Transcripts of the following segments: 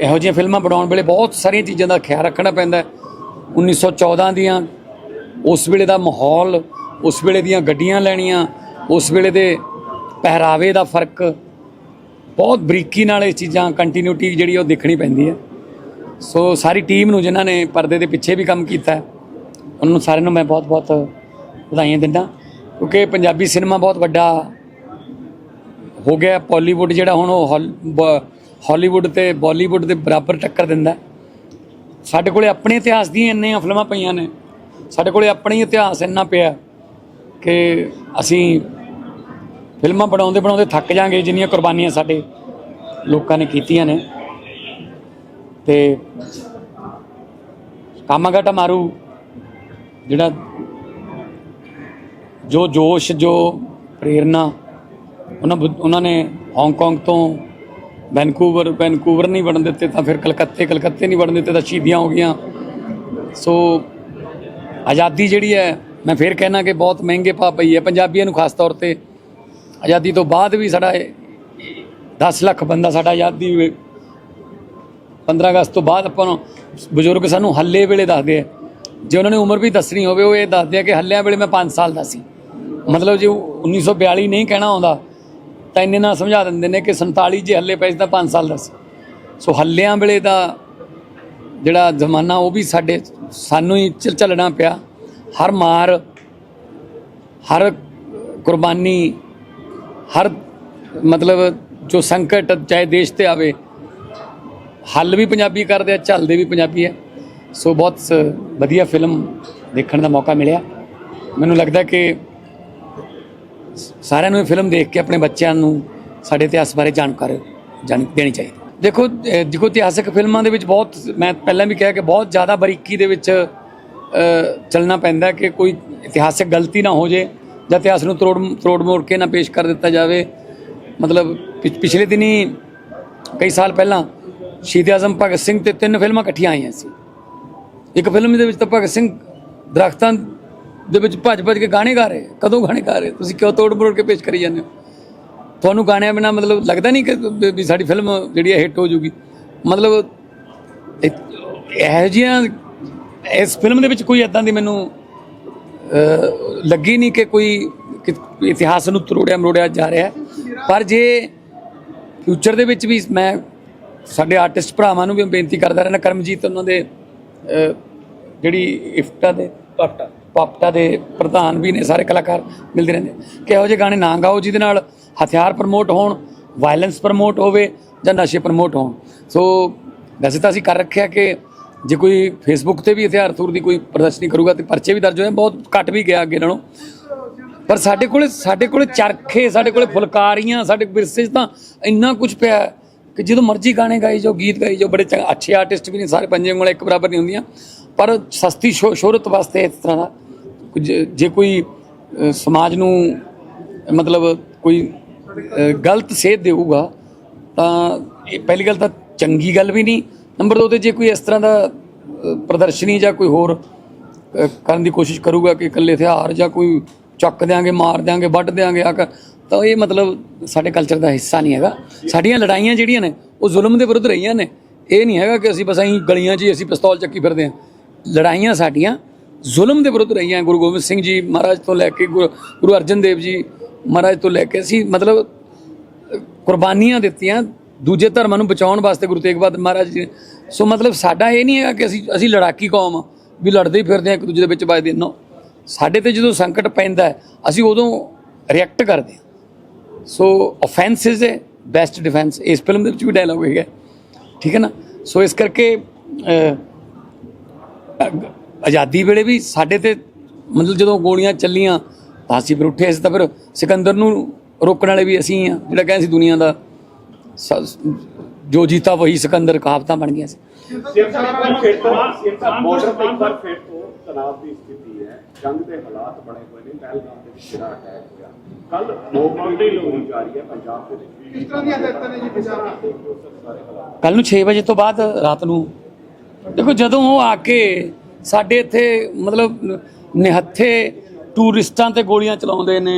ਇਹੋ ਜਿਹੀਆਂ ਫਿਲਮਾਂ ਬਣਾਉਣ ਵੇਲੇ ਬਹੁਤ ਸਾਰੀਆਂ ਚੀਜ਼ਾਂ ਦਾ ਖਿਆਲ ਰੱਖਣਾ ਪੈਂਦਾ ਹੈ। 1914 ਦੀਆਂ, ਉਸ ਵੇਲੇ ਦਾ ਮਾਹੌਲ, ਉਸ ਵੇਲੇ ਦੀਆਂ ਗੱਡੀਆਂ ਲੈਣੀਆਂ, ਉਸ ਵੇਲੇ ਦੇ ਪਹਿਰਾਵੇ ਦਾ ਫ਼ਰਕ, ਬਹੁਤ ਬਰੀਕੀ ਨਾਲ ਇਹ ਚੀਜ਼ਾਂ ਕੰਟੀਨਿਊਟੀ ਜਿਹੜੀ ਉਹ ਦੇਖਣੀ ਪੈਂਦੀ ਹੈ। ਸੋ ਸਾਰੀ ਟੀਮ ਨੂੰ ਜਿਨ੍ਹਾਂ ਨੇ ਪਰਦੇ ਦੇ ਪਿੱਛੇ ਵੀ ਕੰਮ ਕੀਤਾ ਉਹਨਾਂ ਨੂੰ ਸਾਰਿਆਂ ਨੂੰ ਮੈਂ ਬਹੁਤ-ਬਹੁਤ ਵਧਾਈਆਂ ਦਿੰਦਾ ਕਿਉਂਕਿ ਪੰਜਾਬੀ ਸਿਨੇਮਾ ਬਹੁਤ ਵੱਡਾ ਹੋ ਗਿਆ। ਪੋਲੀਵੁੱਡ ਜਿਹੜਾ ਹੁਣ ਉਹ ਹਾਲ- ਹਾਲੀਵੁੱਡ ਤੇ ਬਾਲੀਵੁੱਡ ਦੇ ਬਰਾਬਰ ਟੱਕਰ ਦਿੰਦਾ ਸਾਡੇ ਕੋਲੇ ਆਪਣੇ ਇਤਿਹਾਸ ਦੀਆਂ ਇੰਨੀਆਂ ਫਿਲਮਾਂ ਪਈਆਂ ਨੇ। ਸਾਡੇ ਕੋਲੇ ਆਪਣਾ ਹੀ ਇਤਿਹਾਸ ਇੰਨਾ ਪਿਆ ਕਿ ਅਸੀਂ ਫਿਲਮਾਂ ਬਣਾਉਂਦੇ ਬਣਾਉਂਦੇ ਥੱਕ ਜਾਾਂਗੇ, ਜਿੰਨੀਆਂ ਕੁਰਬਾਨੀਆਂ ਸਾਡੇ ਲੋਕਾਂ ਨੇ ਕੀਤੀਆਂ ਨੇ। ਤੇ ਕਾਮਾਗਾਟਾ ਮਾਰੂ, ਜਿਹੜਾ ਜੋ ਜੋਸ਼, ਜੋ ਪ੍ਰੇਰਨਾ ਉਹਨਾਂ ਬੁ- ਉਹਨਾਂ ਨੇ ਹਾਂਗਕਾਂਗ ਤੋਂ ਵੈਨਕੂਵਰ ਵੈਨਕੂਵਰ ਨਹੀਂ ਵੜਨ ਦਿੱਤੇ ਤਾਂ ਫਿਰ ਕਲਕੱਤੇ ਕਲਕੱਤੇ ਨਹੀਂ ਵੜਨ ਦਿੱਤੇ ਤਾਂ ਸ਼ਹੀਦੀਆਂ ਹੋ ਗਈਆਂ। ਸੋ ਆਜ਼ਾਦੀ ਜਿਹੜੀ ਹੈ, ਮੈਂ ਫਿਰ ਕਹਿਣਾ ਕਿ ਬਹੁਤ ਮਹਿੰਗੇ ਪਾ ਪਈ ਹੈ ਪੰਜਾਬੀਆਂ ਨੂੰ ਖਾਸ ਤੌਰ ਤੇ। ਆਜ਼ਾਦੀ ਤੋਂ ਬਾਅਦ ਵੀ ਸਾਡਾ 10 ਲੱਖ ਬੰਦਾ ਸਾਡਾ ਆਜ਼ਾਦੀ ਵੇ- 15 ਅਗਸਤ ਤੋਂ ਬਾਅਦ ਆਪਾਂ ਨੂੰ ਬਜ਼ੁਰਗ ਸਾਨੂੰ ਹੱਲੇ ਵੇਲੇ ਦੱਸਦੇ ਆ। ਜੇ ਉਹਨਾਂ ਨੇ ਉਮਰ ਵੀ ਦੱਸਣੀ ਹੋਵੇ, ਉਹ ਇਹ ਦੱਸਦੇ ਆ ਕਿ ਹੱਲਿਆਂ ਵੇਲੇ ਮੈਂ 5 ਸਾਲ ਦਾ ਸੀ। ਮਤਲਬ ਜੇ 1942 ਨਹੀਂ ਕਹਿਣਾ ਆਉਂਦਾ ਤਾਂ ਇੰਨੇ ਨਾਲ ਸਮਝਾ ਦਿੰਦੇ ਨੇ ਕਿ 47 ਜੇ ਹੱਲੇ ਪਏ ਸੀ ਤਾਂ 5 ਸਾਲ ਦਾ ਸੀ। ਸੋ ਹੱਲਿਆਂ ਵੇਲੇ ਦਾ ਜਿਹੜਾ ਜ਼ਮਾਨਾ ਉਹ ਵੀ ਸਾਡੇ ਸਾਨੂੰ ਹੀ ਚੱਲ- ਚੱਲਣਾ ਪਿਆ। ਹਰ ਮਾਰ, ਹਰ ਕੁਰਬਾਨੀ, ਹਰ ਮਤਲਬ ਜੋ ਸੰਕਟ ਚਾਹੇ ਦੇਸ਼ ਤੇ ਆਵੇ, ਹੱਲ ਵੀ ਪੰਜਾਬੀ ਕਰਦੇ ਆ ਚੱਲਦੇ ਵੀ ਪੰਜਾਬੀ ਹੈ ਸੋ ਬਹੁਤ ਸ- ਵਧੀਆ ਫਿਲਮ ਦੇਖਣ ਦਾ ਮੌਕਾ ਮਿਲਿਆ। ਮੈਨੂੰ ਲੱਗਦਾ ਕਿ ਸਾਰਿਆਂ ਨੂੰ ਇਹ ਫਿਲਮ ਦੇਖ ਕੇ ਆਪਣੇ ਬੱਚਿਆਂ ਨੂੰ ਸਾਡੇ ਇਤਿਹਾਸ ਬਾਰੇ ਜਾਣਕਾਰ, ਜਾਣ ਦੇਣੀ ਚਾਹੀਦੀ। ਦੇਖੋ ਦੇਖੋ ਇਤਿਹਾਸਕ ਫਿਲਮਾਂ ਦੇ ਵਿੱਚ ਬਹੁਤ, ਮੈਂ ਪਹਿਲਾਂ ਵੀ ਕਿਹਾ ਕਿ ਬਹੁਤ ਜ਼ਿਆਦਾ ਬਰੀਕੀ ਦੇ ਵਿੱਚ ਚੱਲਣਾ ਪੈਂਦਾ ਕਿ ਕੋਈ ਇਤਿਹਾਸਕ ਗਲਤੀ ਨਾ ਹੋ ਜੇ ਜਾਂ ਇਤਿਹਾਸ ਨੂੰ ਤਰੋੜ ਤਰੋੜ ਮੋੜ ਕੇ ਨਾ ਪੇਸ਼ ਕਰ ਦਿੱਤਾ ਜਾਵੇ। ਮਤਲਬ, ਪਿਛ- ਪਿਛਲੇ ਦਿਨੀ, ਕਈ ਸਾਲ ਪਹਿਲਾਂ ਸ਼ਹੀਦ ਆਜ਼ਮ ਭਗਤ ਸਿੰਘ ਤੇ ਤਿੰਨ ਫਿਲਮਾਂ ਇਕੱਠੀਆਂ ਆਈਆਂ ਸੀ। ਇੱਕ ਫਿਲਮ ਦੇ ਵਿੱਚ ਤਾਂ ਭਗਤ ਸਿੰਘ ਦਰਖਤਾਂ ਦੇ ਵਿੱਚ ਭੱਜ ਭੱਜ ਕੇ ਗਾਣੇ ਗਾ ਰਹੇ। ਕਦੋਂ ਗਾਣੇ ਗਾ ਰਹੇ? ਤੁਸੀਂ ਕਿਉਂ ਤੋੜ ਮਰੋੜ ਕੇ ਪੇਸ਼ ਕਰੀ ਜਾਂਦੇ ਹੋ? ਤੁਹਾਨੂੰ ਗਾਣਿਆਂ ਬਿਨਾ ਮਤਲਬ ਲੱਗਦਾ ਨਹੀਂ ਕਿ ਵੀ- ਸਾਡੀ ਫਿਲਮ ਜਿਹੜੀ ਹੈ ਹਿੱਟ ਹੋ ਜੂਗੀ? ਮਤਲਬ ਇਹ- ਇਹੋ ਜਿਹੀਆਂ ਇਸ ਫਿਲਮ ਦੇ ਵਿੱਚ ਕੋਈ ਇਦਾਂ ਦੀ ਮੈਨੂੰ ਲੱਗੀ ਨਹੀਂ ਕਿ ਕੋਈ ਇਤਿਹਾਸ ਨੂੰ ਤਰੋੜਿਆ ਮਰੋੜਿਆ ਜਾ ਰਿਹਾ ਪਰ ਜੇ ਫਿਊਚਰ ਦੇ ਵਿੱਚ ਵੀ ਮੈਂ ਸਾਡੇ ਆਰਟਿਸਟ ਭਰਾਵਾਂ ਨੂੰ ਵੀ ਬੇਨਤੀ ਕਰਦਾ ਰਹਿਣਾ ਕਰਮਜੀਤ ਉਹਨਾਂ ਦੇ ਅਹ, ਜਿਹੜੀ ਇਫਟਾ ਦੇ ਪਾਪਟਾ ਪਾਪਟਾ ਦੇ ਪ੍ਰਧਾਨ ਵੀ ਨੇ ਸਾਰੇ ਕਲਾਕਾਰ ਮਿਲਦੇ ਰਹਿੰਦੇ। ਕਿ ਇਹੋ ਜਿਹੇ ਗਾਣੇ ਨਾ ਗਾਓ ਜਿਹਦੇ ਨਾਲ ਹਥਿਆਰ ਪ੍ਰਮੋਟ ਹੋਣ ਵਾਇਲੈਂਸ ਪ੍ਰਮੋਟ ਹੋਵੇ ਜਾਂ ਨਸ਼ੇ ਪ੍ਰਮੋਟ ਹੋਣ। ਸੋ ਵੈਸੇ ਤਾਂ ਅਸੀਂ ਕਰ ਰੱਖਿਆ ਕਿ ਜੇ ਕੋਈ ਫੇਸਬੁੱਕ ਤੇ ਵੀ ਹਥਿਆਰ ਥੂਰ ਦੀ ਕੋਈ ਪ੍ਰਦਰਸ਼ਨੀ ਕਰੂਗਾ ਤੇ ਪਰਚੇ ਵੀ ਦਰਜ ਹੋਏ, ਬਹੁਤ ਘੱਟ ਵੀ ਗਿਆ ਅੱਗੇ ਨਾਲੋਂ। ਪਰ ਸਾਡੇ ਕੋਲੇ ਸਾਡੇ ਕੋਲੇ ਚਰਖੇ, ਸਾਡੇ ਕੋਲੇ ਫੁਲਕਾਰੀਆਂ, ਸਾਡੇ ਵਿਰਸੇ 'ਚ ਤਾਂ ਇੰਨਾ ਕੁਝ ਪਿਆ। ਕਿ ਜਦੋਂ ਮਰਜ਼ੀ ਗਾਣੇ ਗਾਈ ਜਾਓ, ਗੀਤ ਗਾਈ ਜਾਓ, ਬੜੇ ਚੰਗੇ ਅੱਛੇ ਆਰਟਿਸਟ ਵੀ ਨੇ, ਸਾਰੇ ਪੰਜੇ ਉਂਗਲਾਂ ਇੱਕ ਬਰਾਬਰ ਨਹੀਂ ਹੁੰਦੀਆਂ। ਪਰ ਸਸਤੀ ਸ਼ੋ- ਸ਼ੋਹਰਤ ਵਾਸਤੇ ਇਸ ਤਰ੍ਹਾਂ ਦਾ ਕੁਝ, ਜੇ ਕੋਈ ਸਮਾਜ ਨੂੰ ਮਤਲਬ ਕੋਈ ਗਲਤ ਸੇਧ ਦੇਊਗਾ, ਤਾਂ ਇਹ ਪਹਿਲੀ ਗੱਲ ਤਾਂ ਚੰਗੀ ਗੱਲ ਵੀ ਨਹੀਂ। ਨੰਬਰ 2 ਤੇ ਜੇ ਕੋਈ ਇਸ ਤਰ੍ਹਾਂ ਦਾ ਪ੍ਰਦਰਸ਼ਨੀ ਜਾਂ ਕੋਈ ਹੋਰ ਕਰਨ ਦੀ ਕੋਸ਼ਿਸ਼ ਕਰੂਗਾ ਕਿ ਇਕੱਲੇ ਹਥਿਆਰ ਜਾਂ ਕੋਈ ਚੱਕ ਦਿਆਂਗੇ, ਮਾਰ ਦਿਆਂਗੇ, ਵੱਢ ਦਿਆਂਗੇ, ਆ ਕਰ ਤਾਂ ਇਹ ਮਤਲਬ ਸਾਡੇ ਕਲਚਰ ਦਾ ਹਿੱਸਾ ਨਹੀਂ ਹੈਗਾ। ਸਾਡੀਆਂ ਲੜਾਈਆਂ ਜਿਹੜੀਆਂ ਨੇ, ਉਹ ਜ਼ੁਲਮ ਦੇ ਵਿਰੁੱਧ ਰਹੀਆਂ ਨੇ। ਇਹ ਨਹੀਂ ਹੈਗਾ ਕਿ ਅਸੀਂ ਬਸ ਅਸੀਂ ਗਲੀਆਂ 'ਚ ਹੀ ਅਸੀਂ ਪਿਸਤੌਲ ਚੱਕੀ ਫਿਰਦੇ ਹਾਂ। ਲੜਾਈਆਂ ਸਾਡੀਆਂ ਜ਼ੁਲਮ ਦੇ ਵਿਰੁੱਧ ਰਹੀਆਂ। ਗੁਰੂ ਗੋਬਿੰਦ ਸਿੰਘ ਜੀ ਮਹਾਰਾਜ ਤੋਂ ਲੈ ਕੇ ਗੁਰੂ ਗੁਰੂ ਅਰਜਨ ਦੇਵ ਜੀ ਮਹਾਰਾਜ ਤੋਂ ਲੈ ਕੇ ਅਸੀਂ ਮਤਲਬ ਕੁਰਬਾਨੀਆਂ ਦਿੱਤੀਆਂ ਦੂਜੇ ਧਰਮਾਂ ਨੂੰ ਬਚਾਉਣ ਵਾਸਤੇ ਗੁਰੂ ਤੇਗ ਬਹਾਦਰ ਮਹਾਰਾਜ ਜੀ ਸੋ ਮਤਲਬ ਸਾਡਾ ਇਹ ਨਹੀਂ ਹੈਗਾ ਕਿ ਅਸੀਂ ਅਸੀਂ ਲੜਾਕੀ ਕੌਮ ਆ, ਵੀ ਲੜਦੇ ਹੀ ਫਿਰਦੇ ਆ ਇੱਕ ਦੂਜੇ ਦੇ ਵਿੱਚ ਵੱਜਦੇ ਨੋ ਸਾਡੇ ਤੇ ਜਦੋਂ ਸੰਕਟ ਪੈਂਦਾ ਅਸੀਂ ਉਦੋਂ ਰਿਐਕਟ ਕਰਦੇ ਹਾਂ। So offence is a best defence ਇਸ ਫਿਲਮ ਦੇ ਵਿੱਚ ਵੀ ਡਾਇਲੌਗ ਹੈਗਾ। ਠੀਕ ਹੈ ਨਾ? ਸੋ ਇਸ ਕਰਕੇ ਆਜ਼ਾਦੀ ਵੇਲੇ ਵੀ ਸਾਡੇ ਤੇ ਮਤਲਬ ਜਦੋਂ ਗੋਲੀਆਂ ਚੱਲੀਆਂ ਤਾਂ ਅਸੀਂ ਫਿਰ ਉੱਠੇ ਅਸੀਂ ਤਾਂ ਫਿਰ ਸਿਕੰਦਰ ਨੂੰ ਰੋਕਣ ਵਾਲੇ ਵੀ ਅਸੀਂ ਆ ਜਿਹੜਾ ਕਹਿੰਦੇ ਸੀ ਦੁਨੀਆ ਦਾ। ਸ- ਜੋ ਜੀਤਾ ਵਹੀ ਸਿਕੰਦਰ ਕਹਾਵਤਾਂ ਬਣ ਗਈਆਂ ਸੀ। ਸਿਰ ਸਾਹਿਬ, ਫਿਰ ਤੇ ਇੱਕ ਵਾਰ ਫਿਰ ਤਣਾਅ ਦੀ ਸਥਿਤੀ ਹੈ ਜੰਗ ਦੇ ਹਾਲਾਤ ਬਣੇ ਹੋਏ ਨੇ ਪਹਿਲਗਾਮ ਦੇ ਵਿੱਚ ਜਿਹੜਾ ਅਟੈਕ ਹੋਇਆ। ਕੱਲ ਲੋਕ ਮੰਡੀ ਹੋਣੀ ਜਾ ਰਹੀ ਹੈ ਪੰਜਾਬ ਦੇ ਵਿੱਚ। ਕਿਸ ਤਰ੍ਹਾਂ ਦੀਆਂ ਹਦਾਇਤਾਂ ਨੇ ਜੀ ਪੰਜਾਬ ਕੱਲ ਨੂੰ 6 ਵਜੇ ਤੋਂ ਬਾਅਦ ਰਾਤ ਨੂੰ। ਦੇਖੋ ਜਦੋਂ ਉਹ ਆ ਕੇ ਸਾਡੇ ਇੱਥੇ ਮਤਲਬ ਨਿਹੱਥੇ ਟੂਰਿਸਟਾਂ ਤੇ ਗੋਲੀਆਂ ਚਲਾਉਂਦੇ ਨੇ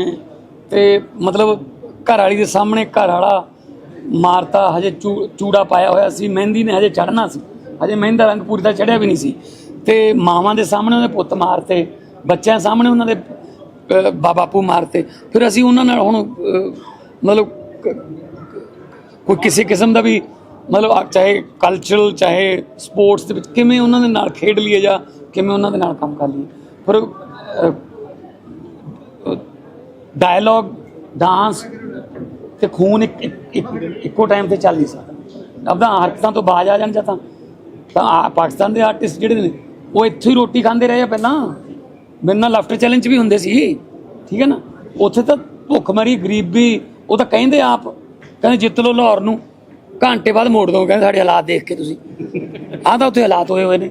ਤੇ ਮਤਲਬ ਘਰ ਵਾਲੀ ਦੇ ਸਾਹਮਣੇ ਘਰ ਵਾਲਾ ਮਾਰਤਾ ਹਜੇ ਚੂ- ਚੂੜਾ ਪਾਇਆ ਹੋਇਆ ਸੀ ਮਹਿੰਦੀ ਨੇ ਹਜੇ ਚੜਨਾ ਸੀ। ਹਜੇ ਮਹਿੰਦੀ ਦਾ ਰੰਗ ਪੂਰੀ ਤਰ੍ਹਾਂ ਚੜਿਆ ਵੀ ਨਹੀਂ ਸੀ। ਤੇ ਮਾਵਾਂ ਦੇ ਸਾਹਮਣੇ ਉਹਦੇ ਪੁੱਤ ਮਾਰਤੇ, ਬੱਚਿਆਂ ਸਾਹਮਣੇ ਉਹਨਾਂ ਦੇ ਬਾਪੂ ਮਾਰਤੇ। ਫਿਰ ਅਸੀਂ ਉਹਨਾਂ ਨਾਲ ਹੁਣ ਮਤਲਬ ਕੋਈ ਕਿਸੇ ਕਿਸਮ ਦਾ ਵੀ, ਮਤਲਬ ਚਾਹੇ ਕਲਚਰਲ ਚਾਹੇ ਸਪੋਰਟਸ ਦੇ ਵਿੱਚ ਕਿਵੇਂ ਉਹਨਾਂ ਦੇ ਨਾਲ ਖੇਡ ਲਈਏ ਜਾਂ ਕਿਵੇਂ ਉਹਨਾਂ ਦੇ ਨਾਲ ਕੰਮ ਕਰ ਲਈਏ। ਪਰ ਡਾਇਲੌਗ ਡਾਂਸ ਤੇ ਖੂਨ ਇੱਕੋ ਟਾਈਮ ਤੇ ਚੱਲ ਨਹੀਂ ਸਕਦਾ। ਆਪਦਾ ਹਰਕਤਾਂ ਤੋਂ ਬਾਜ ਆ ਜਾਣ ਜਾਂ ਤਾਂ ਤਾਂ ਆ, ਪਾਕਿਸਤਾਨ ਦੇ ਆਰਟਿਸਟ ਜਿਹੜੇ ਨੇ ਉਹ ਇੱਥੇ ਹੀ ਰੋਟੀ ਖਾਂਦੇ ਰਹੇ ਆ ਪਹਿਲਾਂ। ਮੇਰੇ ਨਾਲ ਲਾਫਟਰ ਚੈਲੰਜ ਵੀ ਹੁੰਦੇ ਸੀ। ਠੀਕ ਹੈ ਨਾ? ਉੱਥੇ ਤਾਂ ਭੁੱਖਮਰੀ ਗਰੀਬੀ ਉਹ ਤਾਂ ਕਹਿੰਦੇ ਆਪ, ਕਹਿੰਦੇ ਜਿੱਤ ਲਓ ਲਾਹੌਰ ਨੂੰ। ਘੰਟੇ ਬਾਅਦ ਮੋੜ ਦੋ ਕਹਿੰਦੇ ਸਾਡੇ ਹਾਲਾਤ ਦੇਖ ਕੇ ਤੁਸੀਂ। ਆਹ ਤਾਂ ਉੱਥੇ ਹਾਲਾਤ ਹੋਏ ਹੋਏ ਨੇ।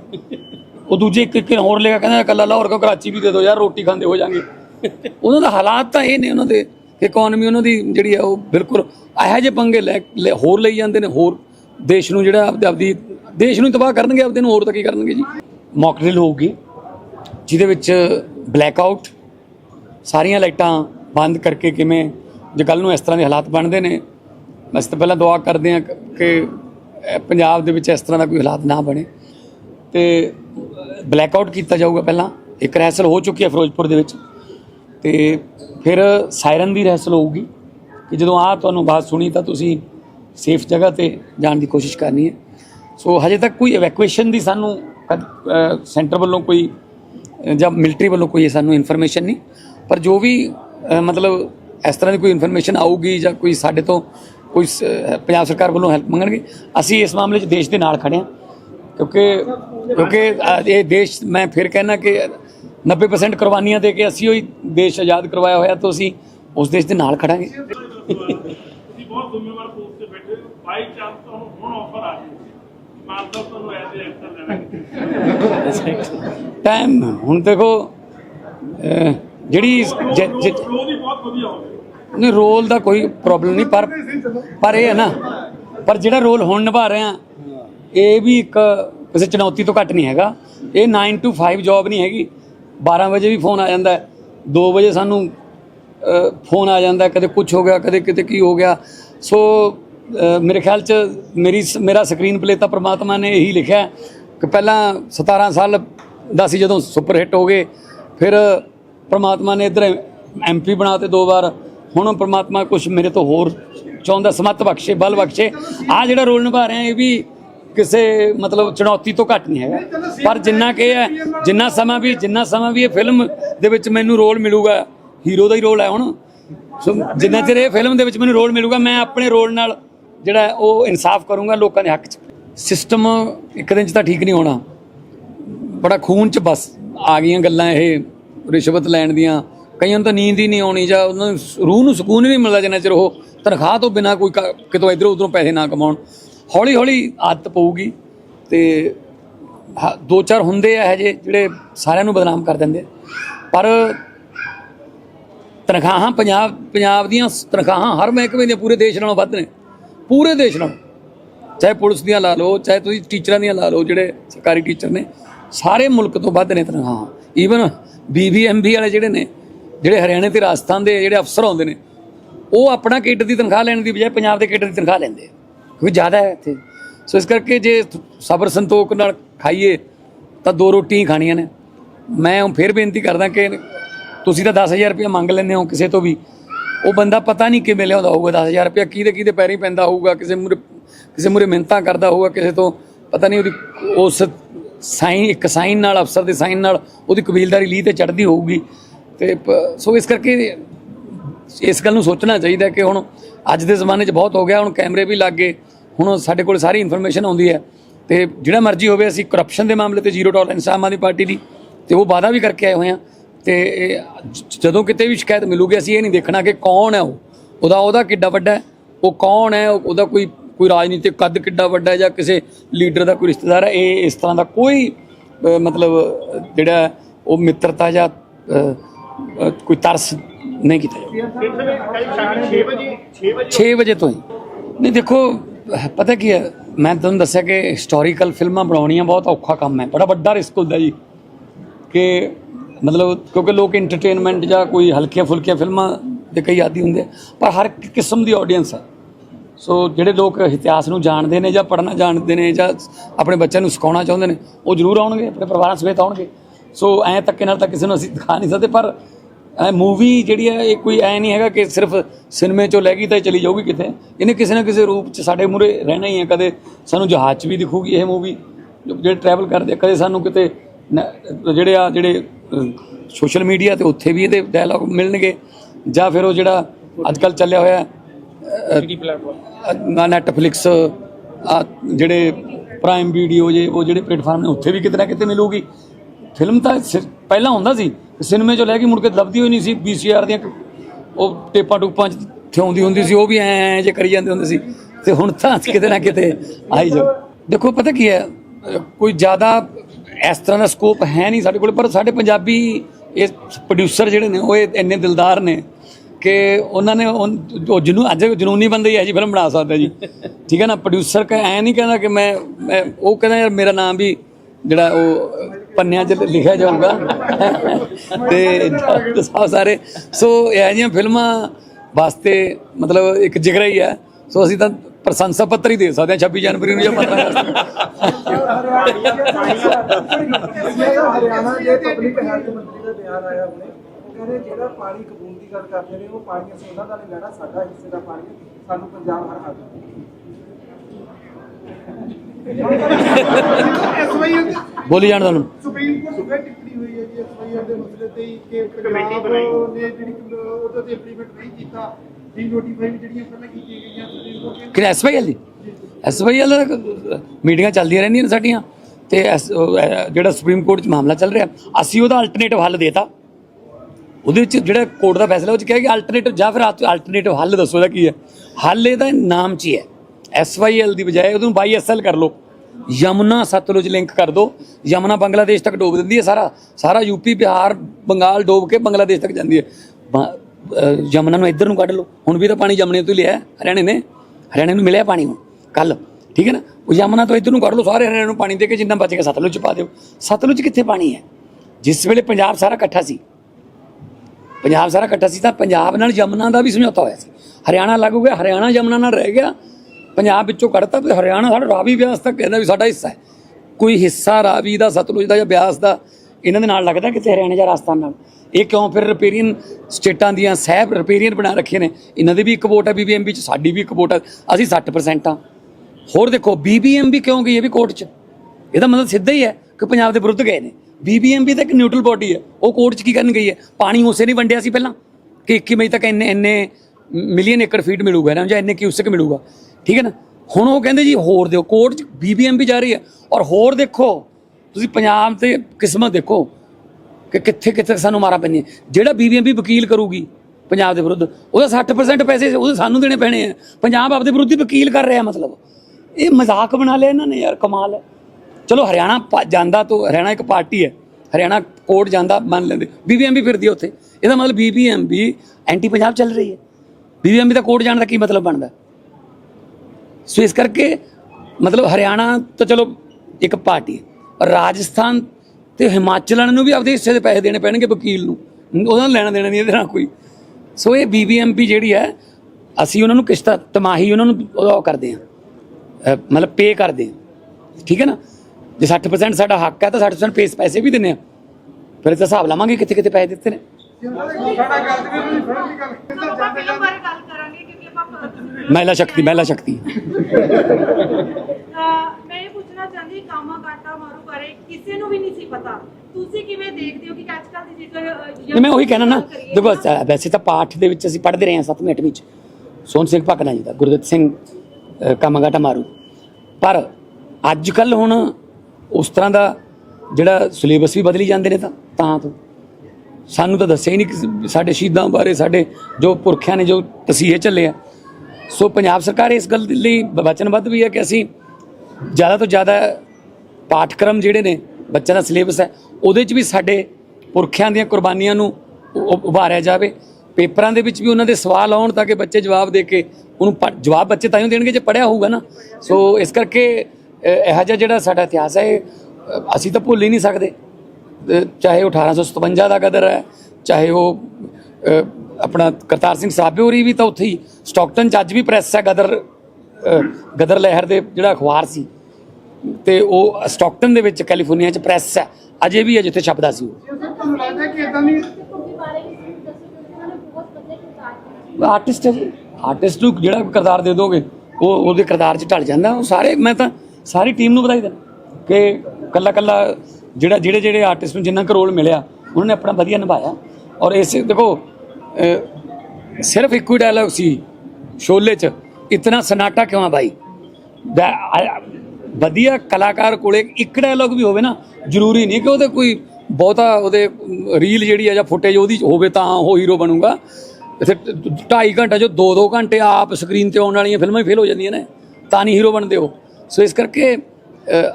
ਉਹ ਦੂਜੇ ਇੱਕ ਇੱਕ ਹੋਰ ਲੈ ਕੇ ਕਹਿੰਦਾ ਕੱਲਾ ਲਾਹੌਰ ਕੋ ਕਰਾਚੀ ਵੀ ਦੇ ਦਿਓ, ਯਾਰ ਰੋਟੀ ਖਾਂਦੇ ਹੋ ਜਾਾਂਗੇ। ਉਹਨਾਂ ਦਾ ਹਾਲਾਤ ਤਾਂ ਇਹ ਨੇ ਉਹਨਾਂ ਦੇ ਇਕਨੋਮੀ ਉਹਨਾਂ ਦੀ ਜਿਹੜੀ ਆ ਉਹ ਬਿਲਕੁਲ ਇਹੋ ਜਿਹੇ ਪੰਗੇ ਲੈ ਲੈ- ਹੋਰ ਲਈ ਜਾਂਦੇ ਨੇ, ਹੋਰ ਦੇਸ਼ ਨੂੰ ਜਿਹੜਾ ਆਪਦੇ ਆਪਦੀ ਦੇਸ਼ ਨੂੰ ਤਬਾਹ ਕਰਨਗੇ, ਆਪਦੇ ਨੂੰ ਹੋਰ ਤਾਂ ਕੀ ਕਰਨਗੇ ਜੀ? ਮੌਕ ਡਰਿਲ ਹੋਊਗੀ, ਜਿਹਦੇ ਵਿੱਚ ਬਲੈਕ ਆਊਟ ਸਾਰੀਆਂ ਲਾਈਟਾਂ ਬੰਦ ਕਰਕੇ ਕਿਵੇਂ, ਜੇ ਕੱਲ ਨੂੰ ਇਸ ਤਰ੍ਹਾਂ ਦੇ ਹਾਲਾਤ ਬਣਦੇ ਨੇ, ਅਸੀਂ ਤਾਂ ਪਹਿਲਾਂ ਦੁਆ ਕਰਦੇ ਹਾਂ ਕਿ ਪੰਜਾਬ ਦੇ ਵਿੱਚ ਇਸ ਤਰ੍ਹਾਂ ਦਾ ਕੋਈ ਹਾਲਾਤ ਨਾ ਬਣੇ। ਤੇ ਬਲੈਕ ਆਊਟ ਕੀਤਾ ਜਾਊਗਾ ਪਹਿਲਾਂ, ਇੱਕ ਰਹਿਸਲ ਹੋ ਚੁੱਕੀ ਹੈ ਫਿਰੋਜ਼ਪੁਰ ਦੇ ਵਿੱਚ, ਤੇ ਫਿਰ ਸਾਇਰਨ ਦੀ ਰਹਿਸਲ ਹੋਊਗੀ, ਕਿ ਜਦੋਂ ਆ ਤੁਹਾਨੂੰ ਬਾਤ ਸੁਣੀ ਤਾਂ ਤੁਸੀਂ ਸੇਫ ਜਗ੍ਹਾ ਤੇ ਜਾਣ ਦੀ ਕੋਸ਼ਿਸ਼ ਕਰਨੀ ਹੈ। ਸੋ ਹਜੇ ਤੱਕ ਕੋਈ ਇਵੈਕੂਏਸ਼ਨ ਦੀ ਸਾਨੂੰ ਸੈਂਟਰ ਵੱਲੋਂ ਕੋਈ, ਜਾਂ ਮਿਲਟਰੀ ਵੱਲੋਂ ਕੋਈ ਸਾਨੂੰ ਇਨਫੋਰਮੇਸ਼ਨ ਨਹੀਂ। ਪਰ ਜੋ ਵੀ ਮਤਲਬ ਇਸ ਤਰ੍ਹਾਂ ਦੀ ਕੋਈ ਇਨਫੋਰਮੇਸ਼ਨ ਆਊਗੀ ਜਾਂ ਕੋਈ ਸਾਡੇ ਤੋਂ ਕੋਈ ਪੰਜਾਬ ਸਰਕਾਰ ਵੱਲੋਂ ਹੈਲਪ ਮੰਗਣਗੇ, ਅਸੀਂ ਇਸ ਮਾਮਲੇ 'ਚ ਦੇਸ਼ ਦੇ ਨਾਲ ਖੜੇ ਹਾਂ। ਕਿਉਂਕਿ ਕਿਉਂਕਿ ਇਹ ਦੇਸ਼, ਮੈਂ ਫਿਰ ਕਹਿਣਾ ਕਿ 90% ਕੁਰਬਾਨੀਆਂ ਦੇ ਕੇ ਅਸੀਂ ਉਹੀ ਦੇਸ਼ ਆਜ਼ਾਦ ਕਰਵਾਇਆ ਹੋਇਆ ਤਾਂ ਅਸੀਂ ਉਸ ਦੇਸ਼ ਦੇ ਨਾਲ ਖੜਾਂਗੇ। ਤੁਸੀਂ ਬਹੁਤ ਜ਼ਿੰਮੇਵਾਰ ਪੋਸਟ ਤੇ ਬੈਠੇ ਹੋ। ਬਾਈ ਚਾਂਸ ਤੁਹਾਨੂੰ ਹੁਣ ਆਫਰ ਆ ਗਈ ਮਾਨ ਸਾਹਿਬ ਤੁਹਾਨੂੰ ਐਜ਼ ਏ ਐਕਟਰ ਲੈਣਗੇ ਟਾਈਮ ਹੁਣ ਦੇਖੋ ਜਿਹੜੀ ਨਹੀਂ ਰੋਲ ਦਾ ਕੋਈ ਪ੍ਰੋਬਲਮ ਨਹੀਂ ਪਰ ਪਰ ਇਹ ਹੈ ਨਾ ਪਰ ਜਿਹੜਾ ਰੋਲ ਹੁਣ ਨਿਭਾ ਰਹੇ ਆ ਇਹ ਵੀ ਇੱਕ ਕਿਸੇ ਚੁਣੌਤੀ ਤੋਂ ਘੱਟ ਨਹੀਂ ਹੈਗਾ। ਇਹ 9 to 5 ਜੌਬ ਨਹੀਂ ਹੈਗੀ। 12 ਵਜੇ ਵੀ ਫੋਨ ਆ ਜਾਂਦਾ ਹੈ। 2 ਵਜੇ ਸਾਨੂੰ ਫੋਨ ਆ ਜਾਂਦਾ ਕਦੇ ਕੁਝ ਹੋ ਗਿਆ ਕਦੇ ਕਿਤੇ ਕੀ ਹੋ ਗਿਆ। ਸੋ ਮੇਰੇ ਖਿਆਲ ਚ ਮੇਰੀ ਸ- ਮੇਰਾ ਸਕਰੀਨ ਪਲੇ ਤਾਂ ਪ੍ਰਮਾਤਮਾ ਨੇ ਇਹੀ ਲਿਖਿਆ ਕਿ ਪਹਿਲਾਂ 17 ਸਾਲ ਦਾ ਸੀ ਜਦੋਂ ਸੁਪਰ ਹਿੱਟ ਹੋ ਗਏ, ਫਿਰ ਪ੍ਰਮਾਤਮਾ ਨੇ ਇਧਰ ਐਮਪੀ ਬਣਾਤੇ ਦੋ ਵਾਰ, ਹੁਣ ਪ੍ਰਮਾਤਮਾ ਕੁਝ ਮੇਰੇ ਤੋਂ ਹੋਰ ਚਾਹੁੰਦਾ, ਸਮੱਤ ਬਖਸ਼ੇ, ਬਲ ਬਖਸ਼ੇ। ਆ ਜਿਹੜਾ ਰੋਲ ਨਿਭਾ ਰਹੇ ਆ ਇਹ ਵੀ ਕਿਸੇ ਮਤਲਬ ਚੁਣੌਤੀ ਤੋਂ ਘੱਟ ਨਹੀਂ ਹੈਗਾ। ਪਰ ਜਿੰਨਾ ਕਿ ਹੈ, ਜਿੰਨਾ ਸਮਾਂ ਵੀ, ਜਿੰਨਾ ਸਮਾਂ ਵੀ ਇਹ ਫਿਲਮ ਦੇ ਵਿੱਚ ਮੈਨੂੰ ਰੋਲ ਮਿਲੂਗਾ ਹੀਰੋ ਦਾ ਹੀ ਰੋਲ ਹੈ ਹੁਣ। ਸੋ ਜਿੰਨਾ ਚਿਰ ਇਹ ਫਿਲਮ ਦੇ ਵਿੱਚ ਮੈਨੂੰ ਰੋਲ ਮਿਲੂਗਾ, ਮੈਂ ਆਪਣੇ ਰੋਲ ਨਾਲ ਜਿਹੜਾ ਉਹ ਇਨਸਾਫ ਕਰੂੰਗਾ ਲੋਕਾਂ ਦੇ ਹੱਕ 'ਚ। ਸਿਸਟਮ ਇੱਕ ਦਿਨ 'ਚ ਤਾਂ ਠੀਕ ਨਹੀਂ ਹੋਣਾ। ਬੜਾ ਖੂਨ 'ਚ ਬਸ ਆ ਗਈਆਂ ਗੱਲਾਂ ਇਹ ਰਿਸ਼ਵਤ ਲੈਣ ਦੀਆਂ। ਕਈਆਂ ਨੂੰ ਤਾਂ ਨੀਂਦ ਹੀ ਨਹੀਂ ਆਉਣੀ ਜਾਂ ਉਹਨਾਂ ਨੂੰ ਰੂਹ ਨੂੰ ਸਕੂਨ ਹੀ ਨਹੀਂ ਮਿਲਦਾ ਜਿੰਨਾ ਚਿਰ ਉਹ ਤਨਖਾਹ ਤੋਂ ਬਿਨਾ ਕੋਈ ਕ- ਕਿਤੋਂ ਇਧਰੋਂ ਉਧਰੋਂ ਪੈਸੇ ਨਾ ਕਮਾਉਣ। ਹੌਲੀ ਹੌਲੀ ਆਦਤ ਪਊਗੀ ਤੇ ਹ- ਦੋ ਚਾਰ ਹੁੰਦੇ ਆ ਇਹ ਜਿਹੇ ਜਿਹੜੇ ਸਾਰਿਆਂ ਨੂੰ ਬਦਨਾਮ ਕਰ ਦਿੰਦੇ ਪਰ ਤਨਖਾਹਾਂ ਪੰਜਾਬ ਪੰਜਾਬ ਦੀਆਂ ਤਨਖਾਹਾਂ ਹਰ ਮਹਿਕਮੇ ਦੀਆਂ ਪੂਰੇ ਦੇਸ਼ ਨਾਲੋਂ ਵੱਧ ਨੇ। ਪੂਰੇ ਦੇਸ਼ ਨਾਲੋਂ ਚਾਹੇ ਪੁਲਿਸ ਦੀਆਂ ਲਾ ਲਓ, ਚਾਹੇ ਤੁਸੀਂ ਟੀਚਰਾਂ ਦੀਆਂ ਲਾ ਲਓ, ਜਿਹੜੇ ਸਰਕਾਰੀ ਟੀਚਰ ਨੇ, ਸਾਰੇ ਮੁਲਕ ਤੋਂ ਵੱਧ ਨੇ ਤਨਖਾਹਾਂ। ਈਵਨ ਬੀਬੀਐਮਬੀ ਵਾਲੇ ਜਿਹੜੇ ਨੇ, ਜਿਹੜੇ ਹਰਿਆਣੇ ਤੇ ਰਾਜਸਥਾਨ ਦੇ ਜਿਹੜੇ ਅਫਸਰ ਆਉਂਦੇ ਨੇ, ਉਹ ਆਪਣਾ ਕਿੱਟ ਦੀ ਤਨਖਾਹ ਲੈਣ ਦੀ ਬਜਾਏ ਪੰਜਾਬ ਦੇ ਕਿੱਟ ਦੀ ਤਨਖਾਹ ਲੈਂਦੇ ਕਿਉਂਕਿ ਜ਼ਿਆਦਾ ਹੈ ਇੱਥੇ। ਸੋ ਇਸ ਕਰਕੇ ਜੇ ਸਬਰ ਸੰਤੋਖ ਨਾਲ ਖਾਈਏ, ਤਾਂ ਦੋ ਰੋਟੀਆਂ ਹੀ ਖਾਣੀਆਂ ਨੇ। ਮੈਂ ਹੁਣ ਫਿਰ ਬੇਨਤੀ ਕਰਦਾ ਕਿ ਤੁਸੀਂ ਤਾਂ 10000 ਰੁਪਏ ਮੰਗ ਲੈਂਦੇ ਹੋ ਕਿਸੇ ਤੋਂ ਵੀ ਉਹ ਬੰਦਾ ਪਤਾ ਨਹੀਂ ਕਿਵੇਂ ਲਿਆਉਂਦਾ ਹੋਊਗਾ 10000 ਰੁਪਏ ਕਿਹਦੇ ਕਿਹਦੇ ਪੈਰੀ ਪੈਂਦਾ ਹੋਊਗਾ, ਕਿਸੇ ਮੂਰੇ ਕਿਸੇ ਮੂਰੇ ਮਿਹਨਤਾਂ ਕਰਦਾ ਹੋਊਗਾ, ਕਿਸੇ ਤੋਂ ਪਤਾ ਨਹੀਂ ਉਹਦੀ ਉਸ ਸਾਈਨ ਇੱਕ ਸਾਈਨ ਨਾਲ, ਅਫਸਰ ਦੇ ਸਾਈਨ ਨਾਲ ਉਹਦੀ ਕਬੀਲਦਾਰੀ ਲੀ ਤੇ ਚੜਦੀ ਹੋਊਗੀ। ਤੇ ਪ- ਸੋ ਇਸ ਕਰਕੇ ਇਸ ਗੱਲ ਨੂੰ ਸੋਚਣਾ ਚਾਹੀਦਾ ਕਿ ਹੁਣ ਅੱਜ ਦੇ ਜ਼ਮਾਨੇ 'ਚ ਬਹੁਤ ਹੋ ਗਿਆ, ਹੁਣ ਕੈਮਰੇ ਵੀ ਲੱਗ ਗਏ, ਹੁਣ ਸਾਡੇ ਕੋਲ ਸਾਰੀ ਇਨਫੋਰਮੇਸ਼ਨ ਆਉਂਦੀ ਹੈ। ਤੇ ਜਿਹੜਾ ਮਰਜ਼ੀ ਹੋਵੇ, ਅਸੀਂ ਕਰਪਸ਼ਨ ਦੇ ਮਾਮਲੇ ਤੇ zero tolerance Aam Aadmi party ਦੀ, ਤੇ ਉਹ ਵਾਅਦਾ ਵੀ ਕਰਕੇ ਆਏ ਹੋਏ ਆ ਤੇ ਇਹ ਜਦੋਂ ਕਿਤੇ ਵੀ ਸ਼ਿਕਾਇਤ ਮਿਲੂਗੀ, ਅਸੀਂ ਇਹ ਨਹੀਂ ਦੇਖਣਾ ਕਿ ਕੌਣ ਹੈ ਉਹ। ਉਹਦਾ ਉਹਦਾ ਕਿੱਡਾ ਵੱਡਾ ਹੈ? ਉਹ ਕੌਣ ਹੈ? ਉਹਦਾ ਕੋਈ ਕੋਈ ਰਾਜਨੀਤਿਕ ਕੱਦ ਕਿੱਡਾ ਵੱਡਾ ਹੈ ਜਾਂ ਕਿਸੇ ਲੀਡਰ ਦਾ ਕੋਈ ਰਿਸ਼ਤੇਦਾਰ ਹੈ? ਇਹ, ਇਸ ਤਰ੍ਹਾਂ ਦਾ ਕੋਈ ਮਤਲਬ, ਜਿਹੜਾ ਉਹ ਮਿੱਤਰਤਾ ਜਾਂ ਕੋਈ ਤਰਸ ਨਹੀਂ ਕੀਤਾ ਜਾਊਗਾ 6 ਵਜੇ 6 ਵਜੇ 6 ਵਜੇ ਤੋਂ ਹੀ। ਨਹੀਂ, ਦੇਖੋ, ਪਤਾ ਕੀ ਹੈ? ਮੈਂ ਤੁਹਾਨੂੰ ਦੱਸਿਆ ਕਿ ਹਿਸਟੋਰੀਕਲ ਫਿਲਮਾਂ ਬਣਾਉਣੀਆਂ ਬਹੁਤ ਔਖਾ ਕੰਮ ਹੈ। ਬੜਾ ਵੱਡਾ ਰਿਸਕ ਹੁੰਦਾ ਜੀ ਕਿ ਮਤਲਬ ਕਿਉਂਕਿ ਲੋਕ ਐਂਟਰਟੇਨਮੈਂਟ ਜਾਂ ਕੋਈ ਹਲਕੀਆਂ ਫੁਲਕੀਆਂ ਫਿਲਮਾਂ ਦੇ ਕਈ ਆਦੀ ਹੁੰਦੇ ਆ, ਪਰ ਹਰ ਇੱਕ ਕਿਸਮ ਦੀ ਆਡੀਅנס ਆ। ਸੋ ਜਿਹੜੇ ਲੋਕ ਇਤਿਹਾਸ ਨੂੰ ਜਾਣਦੇ ਨੇ ਜਾਂ ਪੜ੍ਹਨਾ ਜਾਣਦੇ ਨੇ ਜਾਂ ਆਪਣੇ ਬੱਚਿਆਂ ਨੂੰ ਸਿਖਾਉਣਾ ਚਾਹੁੰਦੇ ਨੇ ਉਹ ਜ਼ਰੂਰ ਆਉਣਗੇ ਆਪਣੇ ਪਰਿਵਾਰਾਂ ਸਮੇਤ ਆਉਣਗੇ। ਸੋ ਐ ਧੱਕੇ ਨਾਲ ਤਾਂ ਕਿਸੇ ਨੂੰ ਅਸੀਂ ਦਿਖਾ ਨਹੀਂ ਸਕਦੇ ਪਰ ਮੂਵੀ ਜਿਹੜੀ ਹੈ ਇਹ ਕੋਈ ਐ ਨਹੀਂ ਹੈਗਾ ਕਿ ਸਿਰਫ ਸਿਨੇਮੇ ਚੋਂ ਲੈ ਗਈ ਤਾਂ ਇਹ ਚਲੀ ਜਾਊਗੀ ਕਿਤੇ। ਇਹਨੇ ਕਿਸੇ ਨਾ ਕਿਸੇ ਰੂਪ ਚ ਸਾਡੇ ਮੂਹਰੇ ਰਹਿਣਾ ਹੀ ਹੈ ਕਦੇ ਸਾਨੂੰ ਜਹਾਜ਼ 'ਚ ਵੀ ਦਿਖੂਗੀ ਇਹ ਮੂਵੀ ਜਿਹੜੇ ਟਰੈਵਲ ਕਰਦੇ ਕਦੇ ਸਾਨੂੰ ਕਿਤੇ ਨ- ਜਿਹੜੇ ਆ ਜਿਹੜੇ ਸੋਸ਼ਲ ਮੀਡੀਆ ਤੇ ਉੱਥੇ ਵੀ ਇਹਦੇ ਡਾਇਲੌਗ ਮਿਲਣਗੇ ਜਾਂ ਫਿਰ ਉਹ ਜਿਹੜਾ ਅੱਜ ਕੱਲ ਚੱਲਿਆ ਹੋਇਆ ਨਾ ਨੈਟਫਲਿਕਸ ਜਿਹੜੇ ਪ੍ਰਾਈਮ ਵੀਡੀਓ ਜੇ ਉਹ ਜਿਹੜੇ ਪਲੇਟਫਾਰਮ ਨੇ ਉੱਥੇ ਵੀ ਕਿਤੇ ਨਾ ਕਿਤੇ ਮਿਲੂਗੀ। ਫਿਲਮ ਤਾਂ ਸਿਰ- ਪਹਿਲਾਂ ਹੁੰਦਾ ਸੀ ਸਿਨੇਮੇ ਚੋਂ ਲੈ ਕੇ ਮੁੜ ਕੇ ਲੱਭਦੀ ਹੋਈ ਨਹੀਂ ਸੀ ਵੀਸੀਆਰ ਦੀਆਂ ਉਹ ਟੇਪਾਂ ਟੂਪਾਂ ਚ ਥਿਆਉਂਦੀ ਹੁੰਦੀ ਸੀ ਉਹ ਵੀ ਐ ਜੇ ਕਰੀ ਜਾਂਦੇ ਹੁੰਦੇ ਸੀ। ਤੇ ਹੁਣ ਤਾਂ ਕਿਤੇ ਨਾ ਕਿਤੇ ਆਈ ਜਾ ਦੇਖੋ ਪਤਾ ਕੀ ਹੈ ਕੋਈ ਜ਼ਿਆਦਾ ਇਸ ਤਰ੍ਹਾਂ ਦਾ ਸਕੋਪ ਹੈ ਨਹੀਂ ਸਾਡੇ ਕੋਲ, ਪਰ ਸਾਡੇ ਪੰਜਾਬੀ ਇਹ ਪ੍ਰੋਡਿਊਸਰ ਜਿਹੜੇ ਨੇ, ਉਹ ਇਹ ਇੰਨੇ ਦਿਲਦਾਰ ਨੇ ਕਿ ਉਹਨਾਂ ਨੇ ਉਹ ਜਿਹਨੂੰ ਅੱਜ ਜਨੂਨੀ ਬੰਦੇ ਹੀ ਹੈ ਜੀ ਫਿਲਮ ਬਣਾ ਸਕਦਾ ਜੀ। ਠੀਕ ਹੈ ਨਾ? ਪ੍ਰੋਡਿਊਸਰ ਕ ਐ ਨਹੀਂ ਕਹਿੰਦਾ ਕਿ ਮੈਂ ਮੈਂ, ਉਹ ਕਹਿੰਦਾ ਯਾਰ ਮੇਰਾ ਨਾਮ ਵੀ ਜਿਹੜਾ ਉਹ ਪੰਨਿਆਂ 'ਚ ਲਿਖਿਆ ਜਾਊਗਾ। ਤੇ ਸਾਰੇ, ਸੋ ਇਹ ਜਿਹੀਆਂ ਫਿਲਮਾਂ ਵਾਸਤੇ ਮਤਲਬ ਇੱਕ ਜਿਗਰਾ ਹੀ ਹੈ। ਸੋ ਅਸੀਂ ਤਾਂ ਪ੍ਰਸ਼ੰਸਾ ਪੱਤਰ ਹੀ ਦੇ ਸਕਦੇ ਹਾਂ 26 ਜਨਵਰੀ ਨੂੰ ਜਾਂ 15 ਹਰਿਆਣਾ ਦੇ ਪਬਲਿਕ ਹੈਲਥ ਮੰਤਰੀ ਦਾ ਬਿਆਨ ਆਇਆ ਹੁਣੇ ਉਹ ਕਹਿੰਦੇ ਜਿਹੜਾ ਪਾਣੀ ਕਬੂਲ ਦੀ ਗੱਲ ਕਰਦੇ ਨੇ। ਉਹ ਪਾਣੀ ਅਸੀਂ ਉਹਨਾਂ ਦਾ ਨਹੀਂ ਲੈਣਾ ਸਾਡਾ ਹਿੱਸੇ ਦਾ ਪਾਣੀ ਹੈ, ਸਾਨੂੰ ਪੰਜਾਬ ਹਰ ਐਸਵਾਈਐਲ ਬੋਲੀ ਜਾਣ ਤੁਹਾਨੂੰ। ਸੁਪਰੀਮ ਕੋਰਟ ਸੁਬਹ ਟਿੱਪਣੀ ਹੋਈ ਹੈ ਜੀ ਐਸਵਾਈਐਲ ਦੇ ਮਸਲੇ ਤੇ ਹੀ ਕਿ ਕਮੇਟੀ ਬਣਾਈ। ਨੇ ਜਿਹੜੀ ਉਹਦੇ ਤੇ ਇੰਪਲੀਮੈਂਟ ਨਹੀਂ ਕੀਤਾ। ਜੀ ਨੋਟੀਫਾਈ ਜਿਹੜੀਆਂ ਪਹਿਲਾਂ ਕੀਤੀਆਂ ਗਈਆਂ ਸੁਪਰੀਮ ਕੋਰਟ ਨੇ ਕਿ ਐਸਵਾਈਐਲ ਦੀ? ਐਸਵਾਈਐਲ ਮੀਟਿੰਗਾਂ ਚੱਲਦੀਆਂ ਰਹਿੰਦੀਆਂ ਨੇ ਸਾਡੀਆਂ। ਤੇ ਜਿਹੜਾ ਸੁਪਰੀਮ ਕੋਰਟ 'ਚ ਮਾਮਲਾ ਚੱਲ ਰਿਹਾ, ਅਸੀਂ ਉਹਦਾ ਅਲਟਰਨੇਟਿਵ ਹੱਲ ਦੇਤਾ। ਉਹਦੇ ਵਿੱਚ ਜਿਹੜਾ ਕੋਰਟ ਦਾ ਫੈਸਲਾ, ਉਹ 'ਚ ਕਿਹਾ ਕਿ ਅਲਟਰਨੇਟਿਵ ਜਾਂ ਫਿਰ ਅਲਟਰਨੇਟਿਵ ਹੱਲ ਦੱਸੋ ਇਹਦਾ ਕੀ ਹੈ। ਹੱਲ ਇਹਦਾ ਨਾਮ 'ਚ ਹੀ ਹੈ। ਐਸਵਾਈਐਲ ਦੀ ਬਜਾਏ ਉਹਨੂੰ ਬਾਈਐਸਐਲ ਕਰ ਲਓ। ਯਮੁਨਾ ਸਤਲੁਜ ਲਿੰਕ ਕਰ ਦਿਓ ਯਮੁਨਾ ਬੰਗਲਾਦੇਸ਼ ਤੱਕ ਡੋਬ ਦਿੰਦੀ ਹੈ ਸਾਰਾ। ਸਾਰਾ ਯੂਪੀ ਬਿਹਾਰ, ਬੰਗਾਲ ਡੋਬ ਕੇ ਬੰਗਲਾਦੇਸ਼ ਤੱਕ ਜਾਂਦੀ ਹੈ। ਬ- ਯਮੁਨਾ ਨੂੰ ਇੱਧਰ ਨੂੰ ਕੱਢ ਲਓ। ਹੁਣ ਵੀ ਤਾਂ ਪਾਣੀ ਯਮੁਨੇ ਤੋਂ ਲਿਆ ਹਰਿਆਣੇ ਨੇ। ਹਰਿਆਣੇ ਨੂੰ ਮਿਲਿਆ ਪਾਣੀ ਹੁਣ, ਕੱਲ। ਠੀਕ ਹੈ ਨਾ? ਉਹ ਯਮੁਨਾ ਤੋਂ ਇੱਧਰ ਨੂੰ ਕੱਢ ਲਓ, ਸਾਰੇ ਹਰਿਆਣੇ ਨੂੰ ਪਾਣੀ ਦੇ ਕੇ ਜਿੰਨਾ ਬਚ ਗਿਆ, ਸਤਲੁਜ ਪਾ ਦਿਓ। ਸਤਲੁਜ ਕਿੱਥੇ ਪਾਣੀ ਹੈ? ਜਿਸ ਵੇਲੇ ਪੰਜਾਬ ਸਾਰਾ ਇਕੱਠਾ ਸੀ। ਪੰਜਾਬ ਸਾਰਾ ਇਕੱਠਾ ਸੀ ਤਾਂ ਪੰਜਾਬ ਨਾਲ ਯਮੁਨਾ ਦਾ ਵੀ ਸਮਝੌਤਾ ਹੋਇਆ ਸੀ। ਹਰਿਆਣਾ ਲੱਗ ਗਿਆ, ਹਰਿਆਣਾ ਯਮੁਨਾ ਨਾਲ ਰਹਿ ਗਿਆ। ਪੰਜਾਬ ਵਿੱਚੋਂ ਕੱਢਤਾ, ਤੇ ਹਰਿਆਣਾ ਸਾਡਾ ਰਾਵੀ ਬਿਆਸ ਤੱਕ ਕਹਿੰਦਾ ਵੀ ਸਾਡਾ ਹਿੱਸਾ ਹੈ। ਕੋਈ ਹਿੱਸਾ ਰਾਵੀ ਦਾ, ਸਤਲੁਜ ਦਾ ਜਾਂ ਬਿਆਸ ਦਾ ਇਹਨਾਂ ਦੇ ਨਾਲ ਲੱਗਦਾ ਕਿਤੇ ਹਰਿਆਣਾ ਜਾਂ ਰਾਜਸਥਾਨ ਨਾਲ? ਇਹ ਕਿਉਂ ਫਿਰ ਰਿਪੇਰੀਅਨ ਸਟੇਟਾਂ ਦੀਆਂ ਸਹਿਬ ਰਿਪੇਰੀਅਨ ਬਣਾ ਰੱਖੇ ਨੇ? ਇਹਨਾਂ ਦੀ ਵੀ ਇੱਕ ਵੋਟ ਹੈ ਬੀਬੀਐਮਬੀ ਚ, ਸਾਡੀ ਵੀ ਇੱਕ ਵੋਟ ਹੈ ਅਸੀਂ 60% ਆ। ਹੋਰ ਦੇਖੋ ਬੀਬੀਐਮਬੀ ਕਿਉਂ ਗਈ ਹੈ ਵੀ ਕੋਰਟ 'ਚ? ਇਹਦਾ ਮਤਲਬ ਸਿੱਧਾ ਹੀ ਹੈ ਕਿ ਪੰਜਾਬ ਦੇ ਵਿਰੁੱਧ ਗਏ ਨੇ। ਬੀਬੀਐਮਬੀ ਤਾਂ ਇੱਕ ਨਿਊਟਰਲ ਬਾਡੀ ਹੈ। ਉਹ ਕੋਰਟ 'ਚ ਕੀ ਕਰਨ ਗਈ ਹੈ? ਪਾਣੀ ਉਸੇ ਨਹੀਂ ਵੰਡਿਆ ਸੀ ਪਹਿਲਾਂ ਕਿ 21 ਮਈ ਤੱਕ ਇੰਨੇ ਇੰਨੇ ਮਿਲੀਅਨ ਏਕੜ ਫੀਟ ਮਿਲੂਗਾ ਨਾ ਜਾਂ ਇੰਨੇ ਕਿਊਸਕ ਮਿਲੂਗਾ। ਠੀਕ ਹੈ ਨਾ? ਹੁਣ ਉਹ ਕਹਿੰਦੇ ਜੀ ਹੋਰ ਦਿਓ ਕੋਰਟ 'ਚ ਬੀਬੀਐਮਬੀ ਜਾ ਰਹੀ ਹੈ। ਔਰ ਹੋਰ ਦੇਖੋ ਤੁਸੀਂ ਪੰਜਾਬ ਤੇ ਕਿਸਮਤ ਦੇਖੋ ਕਿ ਕਿੱਥੇ ਕਿੱਥੇ ਸਾਨੂੰ ਮਾਰਾ ਪੈਂਦੀਆਂ। ਜਿਹੜਾ ਬੀਬੀਐਮਬੀ ਵਕੀਲ ਕਰੂਗੀ ਪੰਜਾਬ ਦੇ ਵਿਰੁੱਧ, ਉਹਦਾ 60% ਪੈਸੇ ਉਹਦੇ ਸਾਨੂੰ ਦੇਣੇ ਪੈਣੇ ਆ। ਪੰਜਾਬ ਆਪਦੇ ਵਿਰੁੱਧ ਹੀ ਵਕੀਲ ਕਰ ਰਿਹਾ ਮਤਲਬ। ਇਹ ਮਜ਼ਾਕ ਬਣਾ ਲਿਆ ਇਹਨਾਂ ਨੇ ਯਾਰ, ਕਮਾਲ ਹੈ। ਚਲੋ ਹਰਿਆਣਾ ਪਾ- ਜਾਂਦਾ ਤੋਂ ਹਰਿਆਣਾ ਇੱਕ ਪਾਰਟੀ ਹੈ। ਹਰਿਆਣਾ ਕੋਰਟ ਜਾਂਦਾ, ਮੰਨ ਲੈਂਦੇ। ਬੀਬੀਐਮਬੀ ਫਿਰਦੀ ਹੈ ਉੱਥੇ। ਇਹਦਾ ਮਤਲਬ ਬੀਬੀਐਮਬੀ ਐਂਟੀ ਪੰਜਾਬ ਚੱਲ ਰਹੀ ਹੈ। ਬੀਬੀਐਮਬੀ ਦਾ ਕੋਰਟ ਜਾਣ ਦਾ ਕੀ ਮਤਲਬ ਬਣਦਾ? ਸੋ ਇਸ ਕਰਕੇ ਮਤਲਬ ਹਰਿਆਣਾ ਤਾਂ ਚਲੋ ਇੱਕ ਪਾਰਟੀ ਹੈ। ਰਾਜਸਥਾਨ ਤੇ ਹਿਮਾਚਲ ਵਾਲਿਆਂ ਨੂੰ ਵੀ ਆਪਦੇ ਹਿੱਸੇ ਦੇ ਪੈਸੇ ਦੇਣੇ ਪੈਣਗੇ ਵਕੀਲ ਨੂੰ। ਉਹਦਾ ਲੈਣਾ ਦੇਣਾ ਨਹੀਂ ਇਹਦੇ ਨਾਲ ਕੋਈ। ਸੋ ਇਹ ਬੀਬੀਐਮਪੀ ਜਿਹੜੀ ਹੈ ਅਸੀਂ ਉਹਨਾਂ ਨੂੰ ਕਿਸ਼ਤਾਂ ਤਿਮਾਹੀ ਉਹਨਾਂ ਨੂੰ ਉਹ ਕਰਦੇ ਹਾਂ। ਮਤਲਬ ਪੇ ਕਰਦੇ ਹਾਂ। ਠੀਕ ਹੈ ਨਾ? ਜੇ 60% ਸਾਡਾ ਹੱਕ ਹੈ ਤਾਂ 60% ਪੇਸ ਪੈਸੇ ਵੀ ਦਿੰਨੇ ਆ ਫਿਰ ਇਹਦਾ ਹਿਸਾਬ ਲਾਵਾਂਗੇ ਕਿੱਥੇ ਕਿੱਥੇ ਪੈਸੇ ਦਿੱਤੇ ਨੇ। ਤੇ ਮਹਿਲਾ ਸ਼ਕਤੀ। ਮਹਿਲਾ ਸ਼ਕਤੀ। ਮੈਂ ਇਹ ਪੁੱਛਣਾ ਚਾਹੁੰਦੀ ਕਾਮਾ ਕਾਟਾ ਮਾਰੂ ਬਾਰੇ ਕਿਸੇ ਨੂੰ ਵੀ ਨਹੀਂ ਸੀ ਪਤਾ। ਤੁਸੀਂ ਕਿਵੇਂ ਦੇਖਦੇ ਹੋ ਕਿ ਅੱਜ ਕੱਲ ਦੀ ਜੇਕਰ ਨਹੀਂ ਮੈਂ ਉਹੀ ਕਹਿਣਾ ਨਾ ਦੇਖੋ ਵੈਸੇ ਤਾਂ ਪਾਠ ਦੇ ਵਿੱਚ ਅਸੀਂ ਪੜ੍ਹਦੇ ਰਹੇ ਹਾਂ 7ਵੀਂ 8ਵੀਂ ਚ। ਸੋਹਣ ਸਿੰਘ ਭਕਨਾ ਜੀ ਦਾ ਗੁਰਦਿੱਤ ਸਿੰਘ ਕਾਮਾਗਾਟਾ ਮਾਰੂ। ਪਰ ਅੱਜ ਕੱਲ ਹੁਣ ਉਸ ਤਰ੍ਹਾਂ ਦਾ ਜਿਹੜਾ ਸਿਲੇਬਸ ਵੀ ਬਦਲੀ ਜਾਂਦੇ ਨੇ ਤਾਂ ਤਾਂ ਤੋਂ। ਸਾਨੂੰ ਤਾਂ ਦੱਸਿਆ ਹੀ ਨਹੀਂ ਸਾਡੇ ਸ਼ਹੀਦਾਂ ਬਾਰੇ ਸਾਡੇ ਜੋ ਪੁਰਖਿਆਂ ਨੇ ਜੋ ਤਸੀਹੇ ਚੱਲੇ ਆ। ਸੋ ਪੰਜਾਬ ਸਰਕਾਰ ਇਸ ਗੱਲ ਲਈ ਵਚਨਬੱਧ ਵੀ ਹੈ ਕਿ ਅਸੀਂ ਜ਼ਿਆਦਾ ਤੋਂ ਜ਼ਿਆਦਾ ਪਾਠਕ੍ਰਮ ਜਿਹੜੇ ਨੇ ਬੱਚਿਆਂ ਦਾ ਸਿਲੇਬਸ ਹੈ ਉਹਦੇ 'ਚ ਵੀ ਸਾਡੇ ਪੁਰਖਿਆਂ ਦੀਆਂ ਕੁਰਬਾਨੀਆਂ ਨੂੰ ਉਭਾਰਿਆ ਜਾਵੇ। ਪੇਪਰਾਂ ਦੇ ਵਿੱਚ ਵੀ ਉਹਨਾਂ ਦੇ ਸਵਾਲ ਆਉਣ ਤਾਂ ਕਿ ਬੱਚੇ ਜਵਾਬ ਦੇ ਕੇ ਉਹਨੂੰ ਪੜ੍ਹ- ਜਵਾਬ ਬੱਚੇ ਤਾਂ ਹੀ ਦੇਣਗੇ ਜੇ ਪੜਿਆ ਹੋਊਗਾ ਨਾ। ਸੋ ਇਸ ਕਰਕੇ ਇਹੋ ਜਿਹਾ ਜਿਹੜਾ ਸਾਡਾ ਇਤਿਹਾਸ ਹੈ ਇਹ, ਅਸੀਂ ਤਾਂ ਭੁੱਲ ਹੀ ਨਹੀਂ ਸਕਦੇ। ਚਾਹੇ ਉਹ 1857 ਦਾ ਕਦਰ ਹੈ ਚਾਹੇ ਉਹ ਆਪਣਾ ਕਰਤਾਰ ਸਿੰਘ ਸਾਬੇ ਹੋਰੀ ਵੀ ਤਾਂ ਉੱਥੇ ਹੀ ਸਟਾਕਟਨ ਚ ਅੱਜ ਵੀ ਪ੍ਰੈਸ ਹੈ ਗਦਰ ਗਦਰ ਲਹਿਰ ਦੇ ਜਿਹੜਾ ਅਖਬਾਰ ਸੀ ਤੇ ਉਹ ਸਟਾਕਟਨ ਦੇ ਵਿੱਚ ਕੈਲੀਫੋਰਨੀਆ 'ਚ ਪ੍ਰੈਸ ਹੈ। ਅਜੇ ਵੀ ਹੈ ਜਿੱਥੇ ਛਪਦਾ ਸੀ ਉਹ। ਤੁਹਾਨੂੰ ਲੱਗਦਾ ਕਿ ਇਦਾਂ ਆਰਟਿਸਟ ਹੈ ਜੀ। ਆਰਟਿਸਟ ਨੂੰ ਜਿਹੜਾ ਕਿਰਦਾਰ ਦੇ ਦੋਗੇ ਉਹ ਉਹਦੇ ਕਿਰਦਾਰ 'ਚ ਢਲ ਜਾਂਦਾ। ਉਹ ਸਾਰੇ ਮੈਂ ਤਾਂ ਸਾਰੀ ਟੀਮ ਨੂੰ ਵਧਾਈ ਦਿੰਦਾ ਕਿ ਕੱਲਾ ਕੱਲਾ ਜਿਹੜਾ ਜਿਹੜੇ ਜਿਹੜੇ ਆਰਟਿਸਟ ਨੂੰ ਜਿੰਨਾ ਕੁ ਰੋਲ ਮਿਲਿਆ ਉਹਨਾਂ ਨੇ ਆਪਣਾ ਵਧੀਆ ਨਿਭਾਇਆ। ਔਰ ਇਸ ਦੇਖੋ ਸਿਰਫ ਇੱਕੋ ਹੀ ਡਾਇਲੌਗ ਸੀ ਸ਼ੋਲੇ 'ਚ। ਇਤਨਾ ਸਨਾਟਾ ਕਿਉਂ ਆ ਭਾਈ ਵਧੀਆ ਕਲਾਕਾਰ ਕੋਲੇ ਇੱਕ ਡਾਇਲੋਗ ਵੀ ਹੋਵੇ ਨਾ ਜ਼ਰੂਰੀ ਨਹੀਂ ਕਿ ਉਹਦੇ ਕੋਈ ਬਹੁਤਾ ਉਹਦੇ ਰੀਲ ਜਿਹੜੀ ਆ ਜਾਂ ਫੁਟੇਜ ਉਹਦੀ ਹੋਵੇ ਤਾਂ ਉਹ ਹੀਰੋ ਬਣੂਗਾ ਇੱਥੇ 2.5 ਘੰਟਾ ਜੋ 2-2 ਘੰਟੇ ਆਪ ਸਕਰੀਨ ਤੇ ਆਉਣ ਵਾਲੀਆਂ ਫਿਲਮਾਂ ਹੀ ਫੇਲ ਹੋ ਜਾਂਦੀਆਂ ਨੇ ਤਾਂ ਨਹੀਂ ਹੀਰੋ ਬਣਦੇ ਉਹ ਸੋ ਇਸ ਕਰਕੇ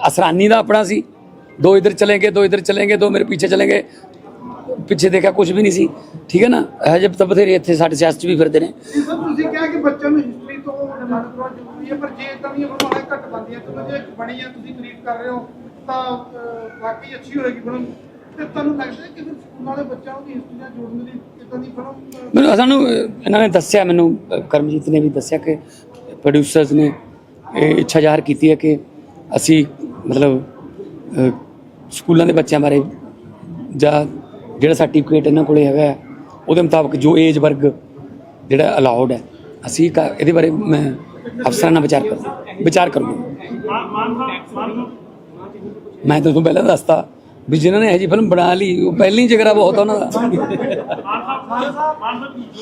ਅਸਰਾਨੀ ਦਾ ਆਪਣਾ ਸੀ ਦੋ ਇਧਰ ਚਲेंगे ਦੋ ਇਧਰ ਚਲेंगे ਦੋ ਮੇਰੇ ਪਿੱਛੇ ਚਲेंगे ਪਿੱਛੇ ਦੇਖਿਆ ਕੁਝ ਵੀ ਨਹੀਂ ਸੀ ਠੀਕ ਹੈ ਨਾ ਹਜੇ ਤਾਂ ਬਥੇਰੇ ਇੱਥੇ ਸਾਡੇ ਸਿਆਸਤ ਵੀ ਫਿਰਦੇ ਨੇ ਤੁਸੀਂ ਕਿਹਾ ਕਿ ਬੱਚਿਆਂ ਨੂੰ ਹਿਸਟਰੀ ਜ਼ਰੂਰੀ ਹੈ ਪਰ ਜੇ ਇਦਾਂ ਦੀਆਂ ਫਿਲਮਾਂ ਘੱਟ ਬਣਦੀਆਂ ਚਲੋ ਜੇ ਬਣੀ ਆ ਤੁਸੀਂ ਕ੍ਰੀਏਟ ਕਰ ਰਹੇ ਹੋ ਤਾਂ ਵਾਕਈ ਅੱਛੀ ਹੋਏਗੀ ਫਿਲਮ ਤੇ ਤੁਹਾਨੂੰ ਲੱਗਦਾ ਕਿ ਫਿਰ ਸਕੂਲ ਵਾਲੇ ਬੱਚਿਆਂ ਨੂੰ ਹਿਸਟਰੀ ਨਾਲ ਜੋੜਨ ਲਈ ਇਦਾਂ ਦੀ ਫਿਲਮ ਮੈਨੂੰ ਸਾਨੂੰ ਇਹਨਾਂ ਨੇ ਦੱਸਿਆ ਮੈਨੂੰ ਕਰਮਜੀਤ ਨੇ ਵੀ ਦੱਸਿਆ ਕਿ ਪ੍ਰੋਡਿਊਸਰਸ ਨੇ ਇਹ ਇੱਛਾ ਜ਼ਾਹਰ ਕੀਤੀ ਹੈ ਕਿ ਅਸੀਂ ਮਤਲਬ ਸਕੂਲਾਂ ਦੇ ਬੱਚਿਆਂ ਬਾਰੇ ਜਾਂ ਜਿਹੜਾ ਸਰਟੀਫਿਕੇਟ ਇਹਨਾਂ ਕੋਲੇ ਹੈਗਾ ਹੈ, ਉਹਦੇ ਮੁਤਾਬਕ ਜੋ ਏਜ ਵਰਗ ਜਿਹੜਾ ਅਲਾਉਡ ਹੈ ਅਸੀਂ ਇਹਦੇ ਬਾਰੇ ਮੈਂ ਅਫਸਰਾਂ ਨਾਲ ਵਿਚਾਰ ਕਰ ਵਿਚਾਰ ਕਰੂੰਗਾ। ਮੈਂ ਤੁਹਾਨੂੰ ਪਹਿਲਾਂ ਦੱਸਤਾ ਵੀ ਜਿਨ੍ਹਾਂ ਨੇ ਇਹ ਜੀ ਫਿਲਮ ਬਣਾ ਲਈ, ਉਹ ਪਹਿਲੀ ਜਗਰਾ ਬਹੁਤ ਉਹਨਾਂ ਦਾ।